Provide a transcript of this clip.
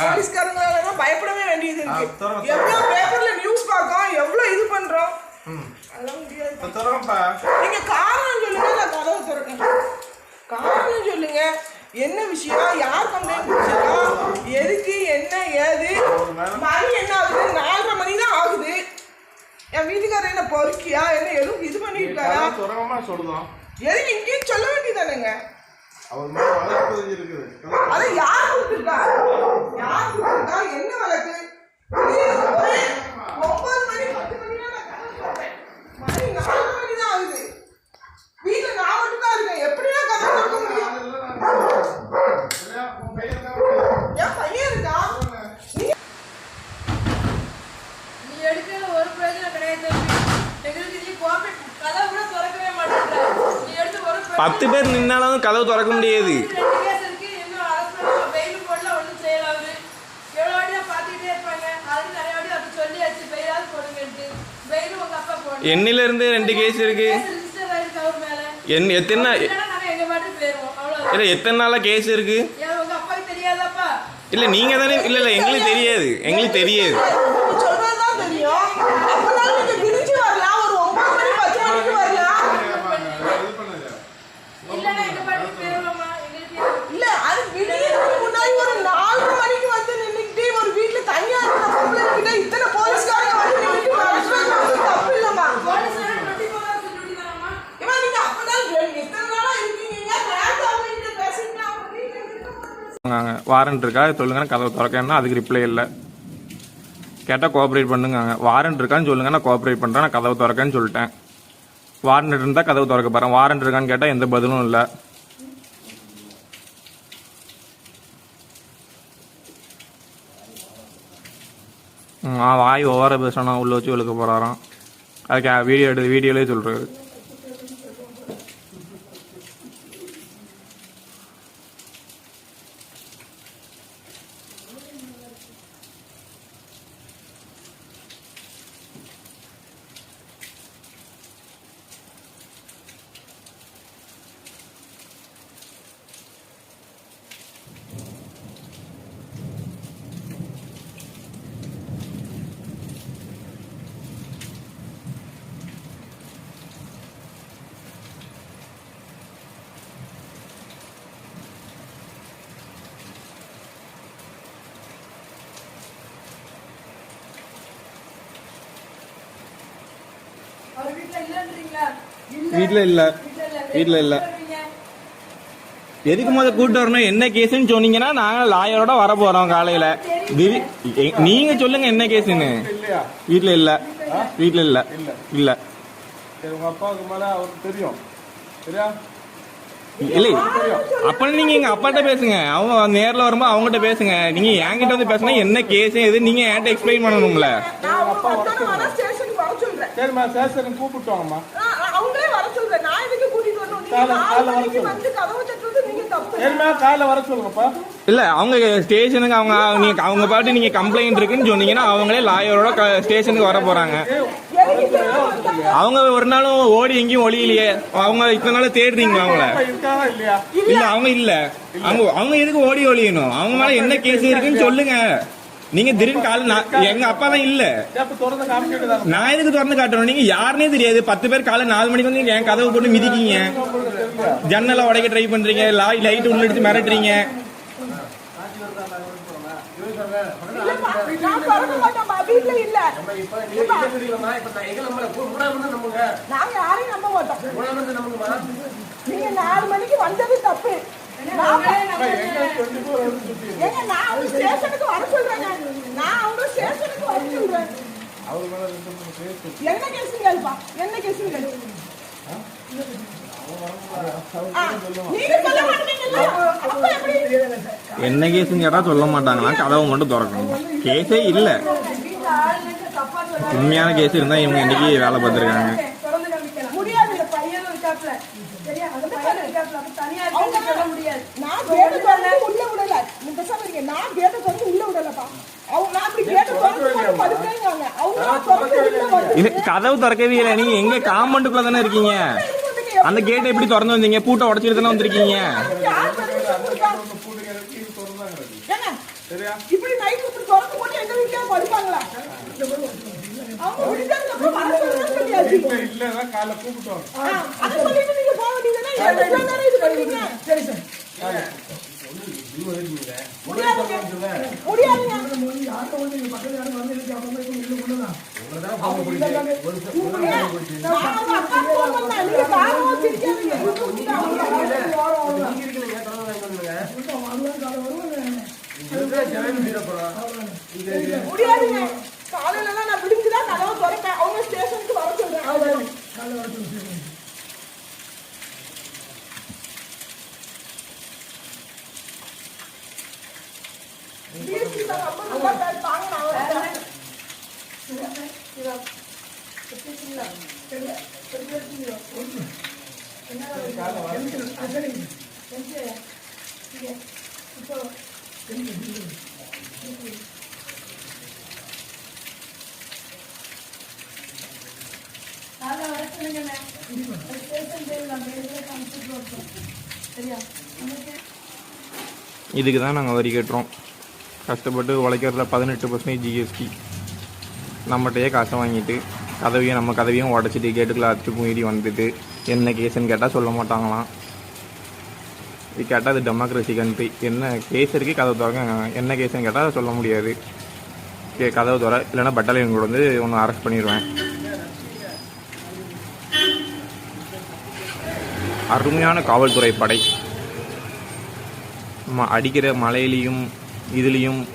போலீஸ்காரங்க எல்லாம் பயப்படவே வேண்டியது இருக்கு. எவ்வளவு பேப்பர்ல நியூஸ் பார்க்கோம் எவ்வளவு இது பண்றோம்? அதெல்லாம் முடியாது. நீங்க காரணம் சொல்லுங்க நான் கதவை திறக்கேன் காரணம் சொல்லுங்க. என்ன விஷயம் யார் கம்ப்ளைண்ட் கொடுத்துருக்கோம் எதுக்கு என்ன ஏது? மணி என்ன ஆகுது? நாலரை மணி தான் ஆகுது. என் வீட்டுக்காரர் என்ன பொறுக்கியா? என்ன எதுவும் இது பண்ணிருக்காரா? எதுக்கு இங்கேயும் சொல்ல வேண்டியதானேங்க அவர் மேல வழக்கு இருக்குது. கதவு யார் கொடுத்திருக்கா? யார் கொடுத்திருக்கா? என்ன வழக்கு இது ஒரே ஒன்பது மணி பத்து மணினா நான் கதவு திறப்பேன். மணி நாலு மணி தான் ஆகுது வீட்டுல நான் மட்டும் தான் இருக்கேன் எப்படியா கதவு திறக்க முடியும் சரியா? உன் பையன் தான் வந்து- என் பையன் இருக்கா நீ நீ எடுக்கிறது ஒரு பிரயோஜனம் கிடையாது தம்பி. எங்களுக்கு நீ கோஆபரேட் கதவு கூட திறக்கவே மாட்டேங்கிற. நீ எடுத்து ஒரு பிரயோஜனம் பத்து பேர் நின்னாலும் கதவு திறக்க முடியாது ரெண்டு கேஸ் இருக்கு, இன்னும் அரசு bail போடல, ஒண்ணும் செய்யல அவரு. எவ்வளவு வாட்டி தான் பார்த்துக்கிட்டே இருப்பாங்க. already நிறைய வாட்டி அவர்ட்ட சொல்லியாச்சு, bail ஆவது போடுங்கன்ட்டு. bail உங்க அப்பா போடல. என்னில இருந்து ரெண்டு கேஸ் இருக்கு. என் எத்தனை. இல்லை எத்தனை நாளா கேஸ் இருக்கு? இல்லை நீங்க தானே இல்லை இல்லை எங்களுக்கு தெரியாது எங்களுக்கு தெரியாது நீ சொல்றதுதான் தெரியும் அப்பனால நீங்க விரிஞ்சு வரலாம் ஒரு ஒன்பது மணி பத்து மணிக்கு வரலாம் இது பண்ணுங்க இல்லைன்னா எங்க பாட்டுக்கு போயிருவோம்மா. எங்களுக்கு தெரியாது. இல்ல அது விடியறதுக்கு முன்னாடி ஒரு நாலு மணிக்கு வந்து நின்னுக்கிட்டு ஒரு வீட்டுல தனியா இருக்கிற பொம்பளை கிட்ட இத்தனை போலீஸ்காரங்க வந்து நின்னுட்டு மிரட்டுறது தப்பு இல்லம்மா போலீஸ் வேற 24 hours duty தானம்மா? இவன் நீங்க அப்பதான் ரெண்டு- எத்தனை நாளா இருக்கீங்க நேரத்தை அவங்க கிட்ட பேசிட்டு அவங்க வீட்டுல இருக்க மாட்டேங்கிறாங்க. வாரண்ட் இருக்கா? சொல்லுங்க கதவை திறக்கணும்னா அதுக்கு ரிப்ளை இல்லை. கேட்டால் கோஆப்ரேட் பண்ணுங்க வாரண்ட் இருக்கான்னு சொல்லுங்க நான் கோஆப்ரேட் பண்ணுறேன் நான் கதவை திறக்கேன்னு சொல்லிட்டேன். வாரண்ட் இருந்தால் கதவு திறக்க போகிறேன் வாரண்ட் இருக்கான்னு கேட்டால் எந்த பதிலும் இல்லை. ஆ வாய் ஓவர பேசணும் உள்ளே வச்சு விழுக்க போகிறாராம் அதுக்கு வீடியோ எடுத்து வீடியோலேயே சொல்கிறாரு இல்லன்றீங்களா? இல்ல. வீட்டில் இல்லை. வீட்ல இல்ல. வீட்ல இல்ல. சொல்றீங்க. எதுக்கு முத கூட்டு வரணும்? என்ன கேஸ்ன்னு சொன்னீங்கன்னா நாங்க லாயரோட வர போறோம் காலையில. நீங்க சொல்லுங்க என்ன கேஸ்ன்னு. இல்லையா? வீட்ல இல்ல. வீட்ல இல்ல. இல்ல. உங்க அப்பாவுக்கு மேல அவருக்கு தெரியும். சரியா? இல்ல. அப்ப நீங்க எங்க அப்பாட்ட பேசுங்க. அவங்க நேர்ல வரும்போது அவங்ககிட்ட பேசுங்க. நீங்க என்கிட்ட வந்து பேசுனா என்ன கேஸ் எது நீங்க என்கிட்ட எக்ஸ்பிளைன் பண்ணணும்ல. சரிம்மா சேஷனுக்கு கூப்பிட்டு வாங்கம்மா நான் நான் அவங்களே வர சொல்றேன். நான் எதுக்கு கூட்டிட்டு வரணும்? காலை- காலை வர மணிக்கு சொல்லு. வந்து கதவு தட்டுறது நீங்க தப்பு. சரிம்மா காலைல வர சொல்லுங்கப்பா. இல்ல அவங்க ஸ்டேஷனுக்கு அவங்க நீங்க அவங்க பாட்டு நீங்க கம்ப்ளைண்ட் இருக்குன்னு சொன்னீங்கன்னா அவங்களே லாயரோட ஸ்டேஷனுக்கு வர போறாங்க? அவங்க ஒரு நாளும் ஓடி எங்கேயும் ஒளியிலையே. அவங்க இத்தனை நாள் தேடுறீங்களா அவங்கள? இல்ல. அவங்க இல்ல. அவங்க அவங்க எதுக்கு ஓடி ஒளியணும்? அவங்க மேல என்ன கேஸ் இருக்குன்னு சொல்லுங்க. நீங்க திடீர்னு கால எங்க அப்பா தான் இல்ல. நான் எதுக்கு திறந்து காட்டணும்? நீங்க யாருனே தெரியாது. பத்து பேர் காலை நாலு மணிக்கு வந்து என் கதவை போட்டு மிதிக்கீங்க ஜன்னலை உடைக்க ட்ரை பண்றீங்க. லாய் லைட் உள்ள எடுத்து மிரட்டுறீங்க. நீங்க நாலு மணிக்கு வந்தது தப்பு நான் ஸ்டேஷனுக்கு வர சொல்றேங்க. நான் அவங்க ஸ்டேஷனுக்கு வர சொல்றேன். அவர் மேல ரெண்டு மூணு கேஸ் என்ன கேஸுன்னு கேளுப்பா, என்ன கேஸுன்னு கேளு. என்ன கேஸ்ன்னு கேட்டா சொல்ல மாட்டாங்களா? கதவை மட்டும் திறக்கணும். கேஸே இல்ல. உண்மையான கேஸ் இருந்தா இவங்க இன்னைக்கு வேலை பார்த்திருக்காங்க. நான் கேட்டை உள்ள விடலப்பா. அவங்க நான் அப்படி கேட்டை திறந்து போட்டு படுக்கிறேங்காங்க. அவங்க நான் திறந்து உள்ள வந்து- இது கதவு திறக்கவே இல்லை. நீங்க எங்க காம்பவுண்டுக்குள்ள தானே இருக்கீங்க? அந்த கேட்டை எப்படி திறந்து வந்தீங்க? பூட்டை உடச்சிட்டு தானே வந்திருக்கீங்க? முடியாது. முடியாதுங்க காலையில எல்லாம் நான் விடிஞ்சுதான் கதவை திறப்பேன் அவங்க ஸ்டேஷனுக்கு வர சொல்றேன் அவ்வளவுதான். DSP இதுக்கு தான் நாங்கள் வரி கட்டுறோம். கஷ்டப்பட்டு உழைக்கிறதுல பதினெட்டு பர்சன்டேஜ் ஜிஎஸ்டி நம்மகிட்டயே காசை வாங்கிட்டு கதவையும் நம்ம கதவையும் உடச்சிட்டு கேட்டுக்குள்ள அச்சு மீறி வந்துட்டு என்ன கேஸுன்னு கேட்டால் சொல்ல மாட்டாங்களாம். இது கேட்டால் அது டெமோக்ரஸி கண்ட்ரி என்ன கேஸ் இருக்குது கதவை திறக்க என்ன கேஸுன்னு கேட்டால் சொல்ல முடியாது. கே கதவை திற இல்லைன்னா பட்டாலியன் கூட வந்து ஒன்று அரெஸ்ட் பண்ணிடுவேன் அருமையான காவல்துறை படை. ம- அடிக்கிற மலையிலையும் இதுலேயும்